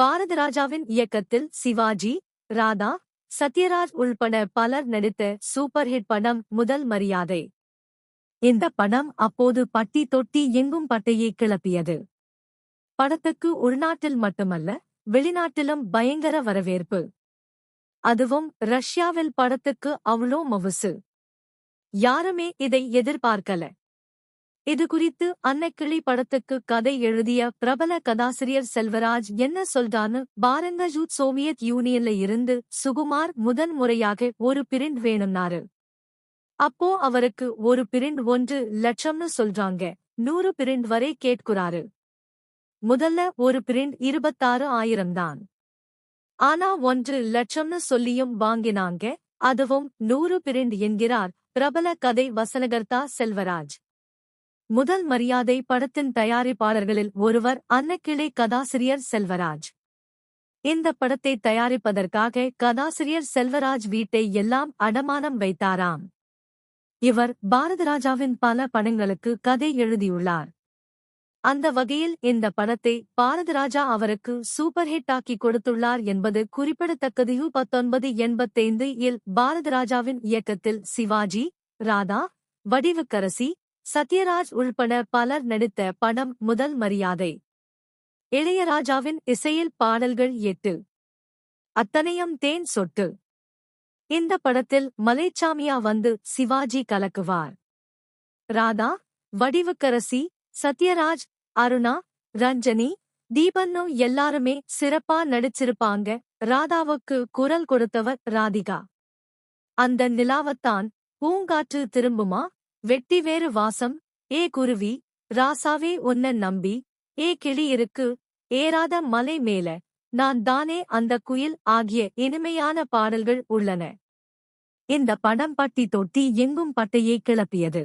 பாரதிராஜாவின் இயக்கத்தில் சிவாஜி ராதா சத்யராஜ் உள்பட பலர் நடித்த சூப்பர் ஹிட் படம் முதல் மரியாதை. இந்த படம் அப்போது பட்டி தொட்டி எங்கும் பட்டையை கிளப்பியது. படத்துக்கு உள்நாட்டில் மட்டுமல்ல வெளிநாட்டிலும் பயங்கர வரவேற்பு. அதுவும் ரஷ்யாவில் படத்துக்கு அவ்வளோ மவுசு. யாருமே இதை எதிர்பார்க்கல. இது குறித்து அன்னைக்கிளி படத்துக்கு கதை எழுதிய பிரபல கதாசிரியர் செல்வராஜ் என்ன சொல்றான்னு பாருங்க ஜூத் சோவியத் யூனியன்ல இருந்து சுகுமார் முதன் முறையாக ஒரு பிரிண்ட் வேணும்னாரு. அப்போ அவருக்கு ஒரு பிரிண்ட் ஒன்று லட்சம்னு சொல்றாங்க. நூறு பிரிண்ட் வரை கேட்குறாரு. முதல்ல ஒரு பிரிண்ட் இருபத்தாறு ஆயிரம் தான். ஆனா ஒன்று லட்சம்னு சொல்லியும் வாங்கினாங்க. அதுவும் நூறு பிரிண்ட் என்கிறார் பிரபல கதை வசனகர்த்தா செல்வராஜ். முதல் மரியாதை படத்தின் தயாரிப்பாளர்களில் ஒருவர் அன்னக்கிளை கதாசிரியர் செல்வராஜ். இந்த படத்தை தயாரிப்பதற்காக கதாசிரியர் செல்வராஜ் வீட்டை எல்லாம் அடமானம் வைத்தாராம். இவர் பாரதராஜாவின் பல படங்களுக்கு கதை எழுதியுள்ளார். அந்த வகையில் இந்த படத்தை பாரதராஜா அவருக்கு சூப்பர் ஹிட் ஆக்கி கொடுத்துள்ளார் என்பது குறிப்பிடத்தக்கது. யூ பத்தொன்பது எண்பத்தைந்து இல் பாரதராஜாவின் இயக்கத்தில் சிவாஜி ராதா வடிவுக்கரசி சத்யராஜ் உள்பட பலர் நடித்த படம் முதல் மரியாதை. இளையராஜாவின் இசையில் பாடல்கள் எட்டு. அத்தனையும் தேன் சொட்டு. இந்த படத்தில் மலைச்சாமியா வந்து சிவாஜி கலக்குவார். ராதா வடிவுக்கரசி சத்யராஜ் அருணா ரஞ்சனி தீபன்னு எல்லாருமே சிறப்பா நடிச்சிருப்பாங்க. ராதாவுக்கு குரல் கொடுத்தவர் ராதிகா. அந்த நிலாவத்தான் பூங்காற்று திரும்புமா? வெட்டிவேறு வாசம். ஏ குருவி ராசாவே உன்ன நம்பி. ஏ கிளியிருக்கு ஏறாத மலை மேல. நான் தானே அந்த குயில் ஆகிய இனிமையான பாடல்கள் உள்ளன. இந்த படம் பட்டி தொட்டி எங்கும் பட்டையை கிளப்பியது.